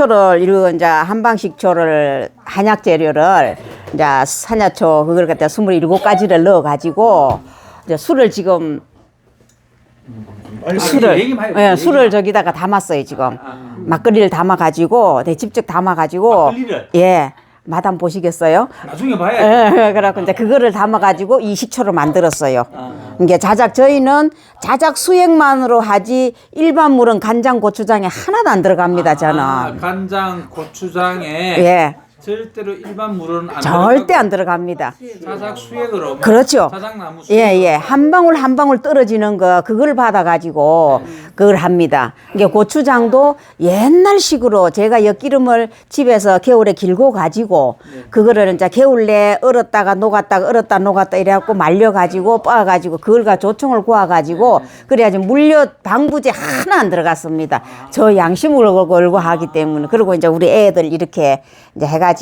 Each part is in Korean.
식초를 이거 이제 한방식초를 한약 재료를 이제 산야초 그걸 갖다 27가지를 넣어 가지고 이제 술을 지금 아니, 술을. 예, 얘기만. 술을 저기다가 담았어요 지금 아. 막걸리를 담아 가지고 내 직접 담아 가지고 막걸리를? 예 마담 보시겠어요? 나중에 봐야지. 예, 그래갖고 이제 그거를 담아 가지고 이 식초를 만들었어요. 아. 이게 자작 저희는 자작 수액만으로 하지 일반 물은 간장 고추장에 하나도 안 들어갑니다 저는. 아, 간장, 고추장에 예. 절대로 일반 물은 안 절대 안 들어갑니다. 자작 수액으로 그렇죠. 자작 나무 수액으로 예, 예. 한 방울 한 방울 떨어지는 거, 그걸 받아가지고, 그걸 합니다. 이게 고추장도 옛날식으로 제가 엿기름을 집에서 겨울에 길고 가지고, 그거를 이제 겨울에 얼었다가 녹았다가 얼었다 녹았다 이래갖고 말려가지고, 빻아가지고, 그걸 가 조청을 구워가지고, 그래야지 물엿 방부제 하나 안 들어갔습니다. 저 양심을 걸고 하기 때문에. 그리고 이제 우리 애들 이렇게 이제 해가지고,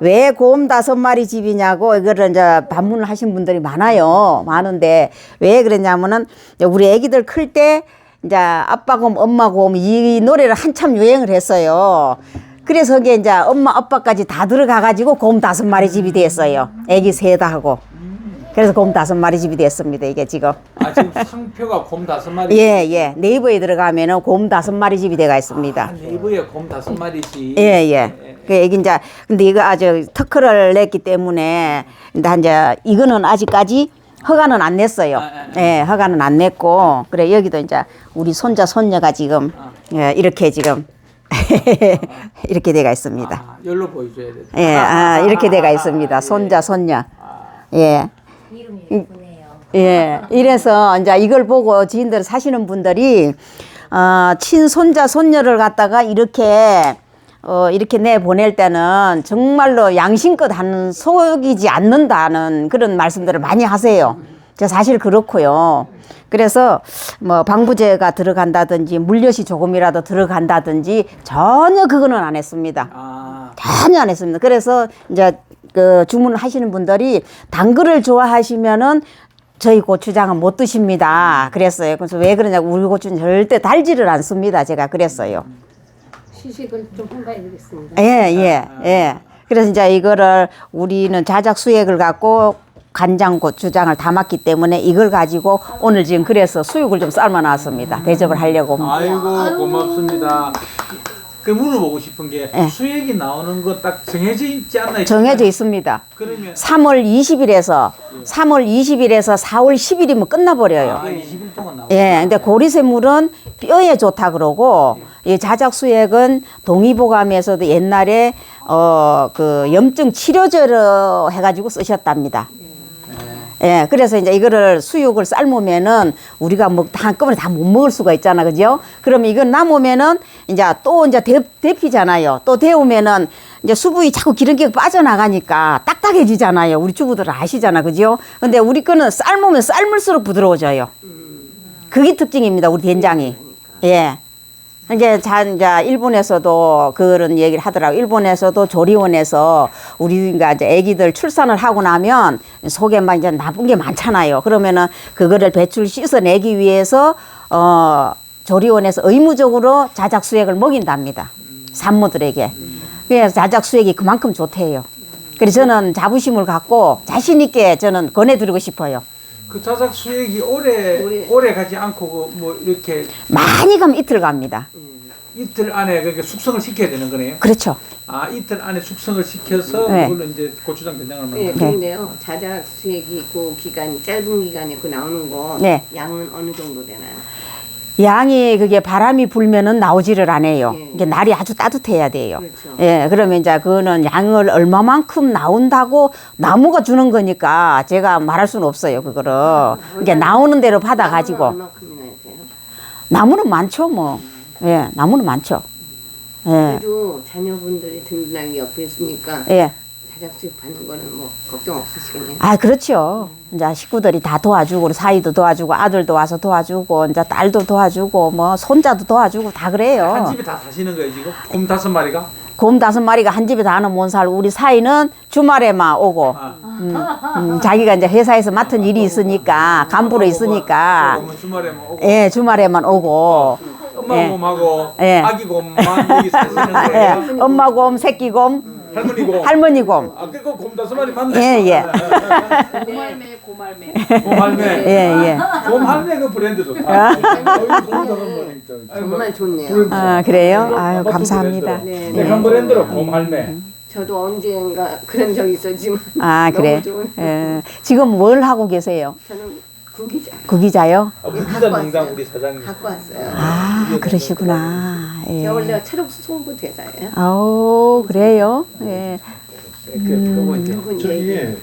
왜 곰 다섯 마리 집이냐고, 이거를 이제 반문을 하신 분들이 많아요. 많은데, 왜 그랬냐면은, 우리 애기들 클 때, 이제 아빠 곰, 엄마 곰, 이 노래를 한참 유행을 했어요. 그래서 그게 이제 엄마, 아빠까지 다 들어가 가지고 곰 다섯 마리 집이 됐어요. 애기 셋 하고. 그래서 곰 다섯 마리 집이 됐습니다, 이게 지금. 아 지금 상표가 곰 다섯 마리 예, 예. 네이버에 들어가면은 곰 다섯 마리 집이 돼가 있습니다. 아, 네이버에 곰 다섯 마리씩 예, 예. 그 애기 이제 근데 이거 아주 특허를 냈기 때문에 이제 이제 이거는 아직까지 허가는 안 냈어요. 아, 아, 아. 예, 허가는 안 냈고 그래 여기도 이제 우리 손자 손녀가 지금 아. 예, 이렇게 지금 이렇게 돼가 있습니다. 아, 열로 보여줘야 돼. 예, 아, 이렇게 돼가 있습니다. 손자 손녀. 예. 이름이 예쁘네요. 예, 이래서 이제 이걸 보고 지인들 사시는 분들이 어, 친손자 손녀를 갖다가 이렇게 어, 이렇게 내 보낼 때는 정말로 양심껏 하는 속이지 않는다는 그런 말씀들을 많이 하세요. 저 사실 그렇고요. 그래서 뭐 방부제가 들어간다든지 물엿이 조금이라도 들어간다든지 전혀 그거는 안 했습니다. 아, 전혀 안 했습니다. 그래서 이제 그 주문하시는 분들이 단 거를 좋아하시면은 저희 고추장은 못 드십니다. 그랬어요. 그래서 왜 그러냐고 우리 고추는 절대 달지를 않습니다. 제가 그랬어요. 시식을 좀 해봐야 되겠습니다. 예, 예, 예. 그래서 이제 이거를 우리는 자작 수액을 갖고 간장 고추장을 담았기 때문에 이걸 가지고 오늘 지금 그래서 수육을 좀 삶아 놨습니다. 대접을 하려고. 아이고 고맙습니다. 그 물어보고 싶은 게 예. 수액이 나오는 거 딱 정해져 있지 않나요? 정해져 있습니다. 그러면 3월 20일에서 3월 20일에서 4월 10일이면 끝나버려요. 아, 20일 동안 나오고 예, 근데 고리새물은 뼈에 좋다 그러고 이 자작 수액은 동의보감에서도 옛날에 어 그 염증 치료제로 해가지고 쓰셨답니다. 예, 그래서 이제 이거를 수육을 삶으면은 우리가 뭐 한꺼번에 다 못 먹을 수가 있잖아, 그죠? 그러면 이건 남으면은 이제 또 이제 데, 데피잖아요. 또 데우면은 이제 수분이 자꾸 기름기가 빠져나가니까 딱딱해지잖아요. 우리 주부들은 아시잖아, 그죠? 근데 우리 거는 삶으면 삶을수록 부드러워져요. 그게 특징입니다, 우리 된장이. 예. 이제 자, 이제 일본에서도 그런 얘기를 하더라고. 일본에서도 조리원에서 우리가 이제 아기들 출산을 하고 나면 속에 막 이제 나쁜 게 많잖아요. 그러면은 그거를 배출 씻어내기 위해서 어 조리원에서 의무적으로 자작 수액을 먹인답니다. 산모들에게. 그래서 자작 수액이 그만큼 좋대요. 그래서 저는 자부심을 갖고 자신 있게 저는 권해드리고 싶어요. 그 자작 수액이 오래 오래. 오래 가지 않고 그뭐 이렇게 많이 가면 이틀 갑니다. 이틀 안에 그렇게 숙성을 시켜야 되는 거네요. 그렇죠. 아 이틀 안에 숙성을 시켜서 네. 그걸로 이제 고추장 된장을 예, 만든. 그런데요. 자작 수액이 있고 기간이 짧은 기간에 그 나오는 거 네. 양은 어느 정도 되나요? 양이 그게 바람이 불면은 나오지를 않아요. 예. 이게 날이 아주 따뜻해야 돼요. 그렇죠. 예, 그러면 이제 그거는 양을 얼마만큼 나온다고 나무가 주는 거니까 제가 말할 수는 없어요, 그거를. 이게 나오는 대로 받아 가지고. 나무는 많죠, 뭐. 예, 나무는 많죠. 예. 그래도 자녀분들이 든든하게 옆에 있으니까 예. 수액 받는 거는 뭐 걱정 없으시겠네요. 아, 그렇죠. 이제 식구들이 다 도와주고, 사이도 도와주고, 아들도 와서 도와주고, 이제 딸도 도와주고, 뭐, 손자도 도와주고, 다 그래요. 한 집에 다 사시는 거예요 지금? 곰 다섯 마리가? 곰 다섯 마리가 한 집에 다는 못 살고 우리 사이는 주말에만 오고 아. 음, 음, 자기가 이제 회사에서 맡은 일이 있으니까 간부로 있으니까 곰은 주말에 뭐 오고. 예 주말에만 오고 엄마 예. 곰하고 예. 아기 곰만 여기 사시는 예, 거예요? 엄마 곰, 새끼 곰, 할머니 곰. 할머니 곰. 아, 그거 곰 다섯 마리 맞네. 예, 예. 고말매 고말매. 곰 할매. 예, 예. 곰 할매 그 브랜드 좋다. 아, 정말 좋네요. 아, 그래요? 아유, 감사합니다. 네, 네. 한 브랜드로 곰 할매. 저도 언젠가 그런 적 있었지만 아, 그래. 너무 좋은. 예. 지금 뭘 하고 계세요? 저는 구기자 구기자요? 아, 우리 갖고 기자 농장 왔어요. 우리 사장님. 갖고 왔어요. 아, 그러시구나. 예. 제가 원래 찰옥수 송부 대사예요. 아우, 그래요? 예. 그, 그거 이제 저기.